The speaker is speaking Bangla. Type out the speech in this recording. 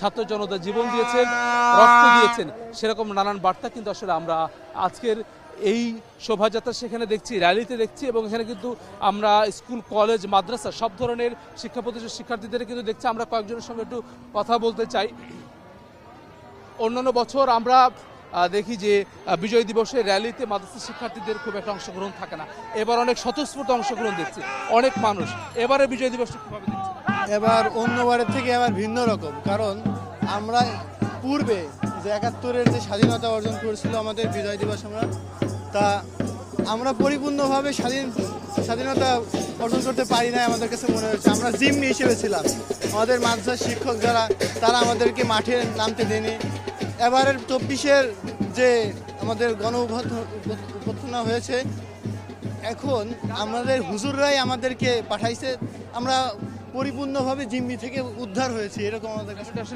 ছাত্র জনতা জীবন দিয়েছেন, রক্ত দিয়েছেন, সেরকম নানান বার্তা কিন্তু আসলে আমরা আজকের এই শোভাযাত্রা সেখানে দেখছি, র্যালিতে দেখছি এবং এখানে কিন্তু আমরা স্কুল, কলেজ, মাদ্রাসা সব ধরনের শিক্ষা প্রতিষ্ঠান শিক্ষার্থীদের কিন্তু দেখছি। আমরা কয়েকজনের সঙ্গে একটু কথা বলতে চাই। অন্যান্য বছর আমরা দেখি যে বিজয় দিবসের র্যালিতে মাদ্রাসা শিক্ষার্থীদের খুব একটা অংশগ্রহণ থাকে না। এবার অনেক স্বতঃস্ফূর্ত অংশগ্রহণ দেখছি, অনেক মানুষ। এবারে বিজয় দিবসটা কীভাবে এবার অন্যবারের থেকে এবার ভিন্ন রকম। কারণ আমরা পূর্বে যে একাত্তরের যে স্বাধীনতা অর্জন করেছিল আমাদের বিজয় দিবস আমরা, তা আমরা পরিপূর্ণভাবে স্বাধীন, স্বাধীনতা অর্জন করতে পারি না আমাদের কাছে মনে হয়েছে। আমরা জিম্মি হিসেবে ছিলাম। আমাদের মাদ্রাসার শিক্ষক যারা, তারা আমাদেরকে মাঠে নামতে দেয়নি। এবারের চব্বিশের যে আমাদের গণ অভ্যর্থনা হয়েছে, এখন আমাদের হুজুররাই আমাদেরকে পাঠাইছে। আমরা পরিপূর্ণভাবে জিম্মি থেকে উদ্ধার হয়েছে এরকম আমাদের কাছে।